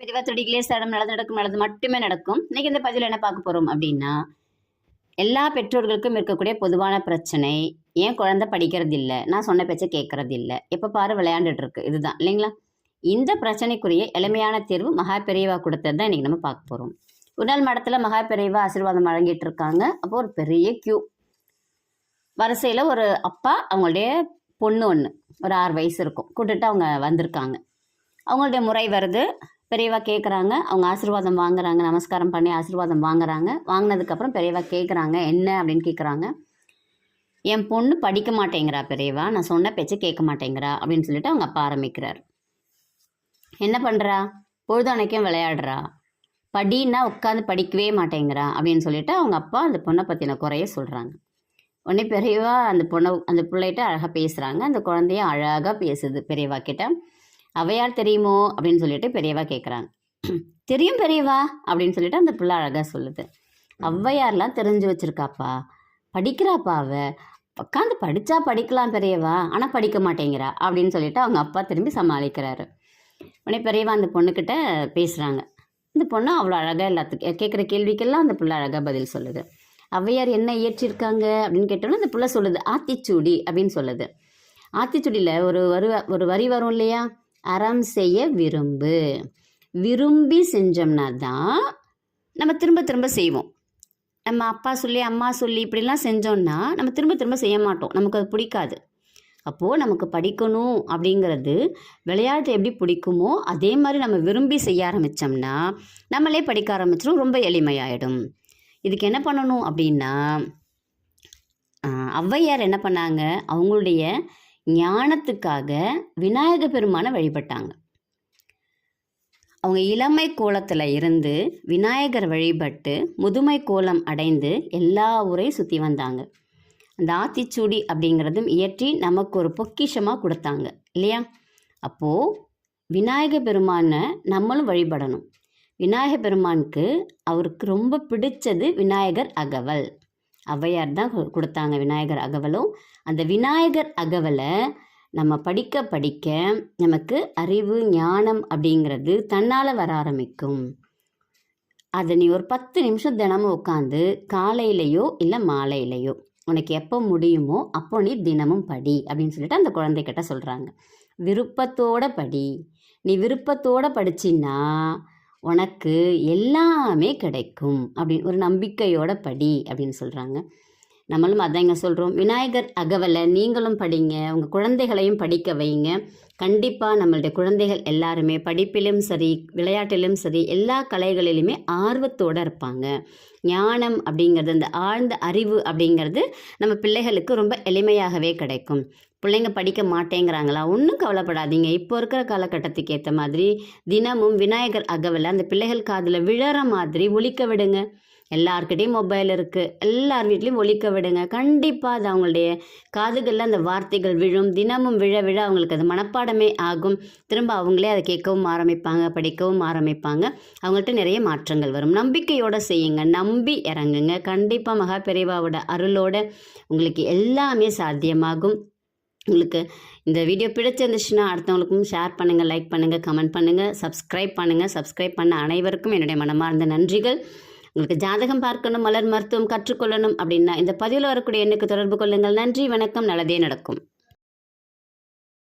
பெரியவா துடிக்கலே சடம் நல்லது நடக்கும் நல்லது மட்டுமே நடக்கும். இன்னைக்கு இந்த பதிவில் என்ன பார்க்க போகிறோம் அப்படின்னா எல்லா பெற்றோர்களுக்கும் இருக்கக்கூடிய பொதுவான பிரச்சனை ஏன் குழந்தை படிக்கிறது இல்லை நான் சொன்ன பேச்சை கேட்கறது இல்லை எப்போ பாரு விளையாண்டுட்டு இருக்கு. இதுதான் இல்லைங்களா? இந்த பிரச்சனைக்குரிய எளிமையான தேர்வு மகா பெரியவா கொடுத்தது தான் இன்றைக்கி நம்ம பார்க்க போகிறோம் ஒரு நாள் மடத்தில் மகா பெரியவா ஆசீர்வாதம் வழங்கிட்டு இருக்காங்க. அப்போ ஒரு பெரிய கியூ வரிசையில் ஒரு அப்பா அவங்களுடைய பொண்ணு ஒன்று ஒரு ஆறு வயசு இருக்கும். கூட்டுட்டு அவங்க வந்திருக்காங்க. அவங்களுடைய முறை வருது. பெரியவா கேட்குறாங்க அவங்க ஆசீர்வாதம் வாங்குறாங்க நமஸ்காரம் பண்ணி ஆசீர்வாதம் வாங்குறாங்க. வாங்கினதுக்கப்புறம் பெரியவா கேட்குறாங்க என்ன அப்படின்னு கேட்குறாங்க என் பொண்ணு படிக்க மாட்டேங்கிறா பெரியவா நான் சொன்ன பேச்சு கேட்க மாட்டேங்கிறா அப்படின்னு சொல்லிட்டு அவங்க அப்பா ஆரம்பிக்கிறார். என்ன பண்ணுறா பொழுதுனைக்கும் விளையாடுறா. படின்னா உட்காந்து படிக்கவே மாட்டேங்கிறா அப்படின்னு சொல்லிட்டு அவங்க அப்பா அந்த பொண்ணை பற்றின குறைய சொல்கிறாங்க உடனே பெரியவா அந்த பொண்ணை அந்த பிள்ளைகிட்ட அழகாக பேசுகிறாங்க அந்த குழந்தைய அழகாக பேசுது பெரியவா கிட்ட. அவையார் தெரியுமோ அப்படின்னு சொல்லிட்டு பெரியவா கேட்குறாங்க தெரியும் பெரியவா அப்படின்னு சொல்லிட்டு அந்த பிள்ளை அழகாக சொல்லுது. ஔவையார்லாம் தெரிஞ்சு வச்சுருக்காப்பா? படிக்கிறாப்பா அவ? உட்காந்து படித்தா படிக்கலாம் பெரியவா ஆனால் படிக்க மாட்டேங்கிறா அப்படின்னு சொல்லிட்டு அவங்க அப்பா திரும்பி சமாளிக்கிறாரு. உடனே பெரியவா அந்த பொண்ணுக்கிட்ட பேசுகிறாங்க இந்த பொண்ணு அவ்வளோ அழகாக எல்லாத்துக்கும் கேட்குற கேள்விக்கெல்லாம் அந்த பிள்ளை அழகாக பதில் சொல்லுது. ஔவையார் என்ன இயற்றிருக்காங்க அப்படின்னு கேட்டோன்னா அந்த பிள்ளை சொல்லுது ஆத்திச்சூடி அப்படின்னு சொல்லுது. ஆத்திச்சூடியில் ஒரு வரு ஒரு வரி வரும் இல்லையா? அறம் செய்ய விரும்பு. விரும்பி செஞ்சோம்னா தான் நம்ம திரும்ப திரும்ப செய்வோம். நம்ம அப்பா சொல்லி அம்மா சொல்லி இப்படிலாம் செஞ்சோம்னா நம்ம திரும்ப திரும்ப செய்ய மாட்டோம். நமக்கு அது பிடிக்காது. அப்போது நமக்கு படிக்கணும் அப்படிங்கிறது விளையாட்டு எப்படி பிடிக்குமோ அதே மாதிரி நம்ம விரும்பி செய்ய ஆரம்பித்தோம்னா நம்மளே படிக்க ஆரம்பிச்சிடும் ரொம்ப எளிமையாயிடும். இதுக்கு என்ன பண்ணணும் அப்படின்னா ஔவையார் என்ன பண்ணாங்க? அவங்களுடைய ஞானத்துக்காக விநாயக பெருமானை வழிபட்டாங்க. அவங்க இளமை கோலத்தில் இருந்து விநாயகர் வழிபட்டு முதுமை கோலம் அடைந்து எல்லா ஊரையும் சுற்றி வந்தாங்க. அந்த ஆத்திச்சூடி அப்படிங்கிறதும் இயற்றி நமக்கு ஒரு பொக்கிஷமாக கொடுத்தாங்க இல்லையா? அப்போது விநாயக பெருமானை நம்மளும் வழிபடணும். விநாயக பெருமானுக்கு அவருக்கு ரொம்ப பிடிச்சது விநாயகர் அகவல். ஔவையார் தான் கொடுத்தாங்க விநாயகர் அகவலும். அந்த விநாயகர் அகவலை நம்ம படிக்க படிக்க நமக்கு அறிவு ஞானம் அப்படிங்கிறது தன்னால் வர ஆரம்பிக்கும். அதை நீ ஒரு பத்து நிமிஷம் தினமும் உட்காந்து காலையிலையோ இல்லை மாலையிலையோ உனக்கு எப்போ முடியுமோ அப்போ நீ தினமும் படி அப்படின்னு சொல்லிட்டு அந்த குழந்தைகிட்ட சொல்கிறாங்க விருப்பத்தோட படி. நீ விருப்பத்தோட படிச்சின்னா உனக்கு எல்லாமே கிடைக்கும் அப்படின்னு ஒரு நம்பிக்கையோட படி அப்படின்னு சொல்கிறாங்க நம்மளும் அதாங்க சொல்கிறோம் விநாயகர் அகவலை நீங்களும் படிங்க உங்கள் குழந்தைகளையும் படிக்க வைங்க. கண்டிப்பாக நம்மளுடைய குழந்தைகள் எல்லாருமே படிப்பிலும் சரி விளையாட்டிலும் சரி எல்லா கலைகளிலுமே ஆர்வத்தோடு இருப்பாங்க. ஞானம் அப்படிங்கிறது அந்த ஆழ்ந்த அறிவு அப்படிங்கிறது நம்ம பிள்ளைகளுக்கு ரொம்ப எளிமையாகவே கிடைக்கும். பிள்ளைங்க படிக்க மாட்டேங்கிறாங்களா? ஒன்றும் கவலைப்படாதீங்க. இப்போ இருக்கிற காலகட்டத்துக்கு ஏற்ற மாதிரி தினமும் விநாயகர் அகவலை அந்த பிள்ளைகள் காதில் விழற மாதிரி ஒழிக்க விடுங்க. எல்லார்கிட்டையும் மொபைல் இருக்குது எல்லார் வீட்லேயும் ஒழிக்க விடுங்க. கண்டிப்பாக அது அவங்களுடைய காதுகளில் அந்த வார்த்தைகள் விழும். தினமும் விழ விழ அவங்களுக்கு அது மனப்பாடமே ஆகும். திரும்ப அவங்களே அதை கேட்கவும் ஆரம்பிப்பாங்க படிக்கவும் ஆரம்பிப்பாங்க. அவங்கள்ட்ட நிறைய மாற்றங்கள் வரும். நம்பிக்கையோடு செய்யுங்க. நம்பி இறங்குங்க. கண்டிப்பாக மகா பெரியவாவோட அருளோட உங்களுக்கு எல்லாமே சாத்தியமாகும். உங்களுக்கு இந்த வீடியோ பிடிச்சிருந்துச்சுன்னா அடுத்தவங்களுக்கும் ஷேர் பண்ணுங்கள் லைக் பண்ணுங்கள் கமெண்ட் பண்ணுங்கள் சப்ஸ்கிரைப் பண்ணுங்கள் சப்ஸ்கிரைப் பண்ண அனைவருக்கும் என்னுடைய மனமார்ந்த நன்றிகள். உங்களுக்கு ஜாதகம் பார்க்கணும் மலர் மருத்துவம் கற்றுக்கொள்ளணும் அப்படின்னா இந்த பதிவில் வரக்கூடிய எண்ணுக்கு தொடர்பு கொள்ளுங்கள். நன்றி வணக்கம் நல்லதே நடக்கும்.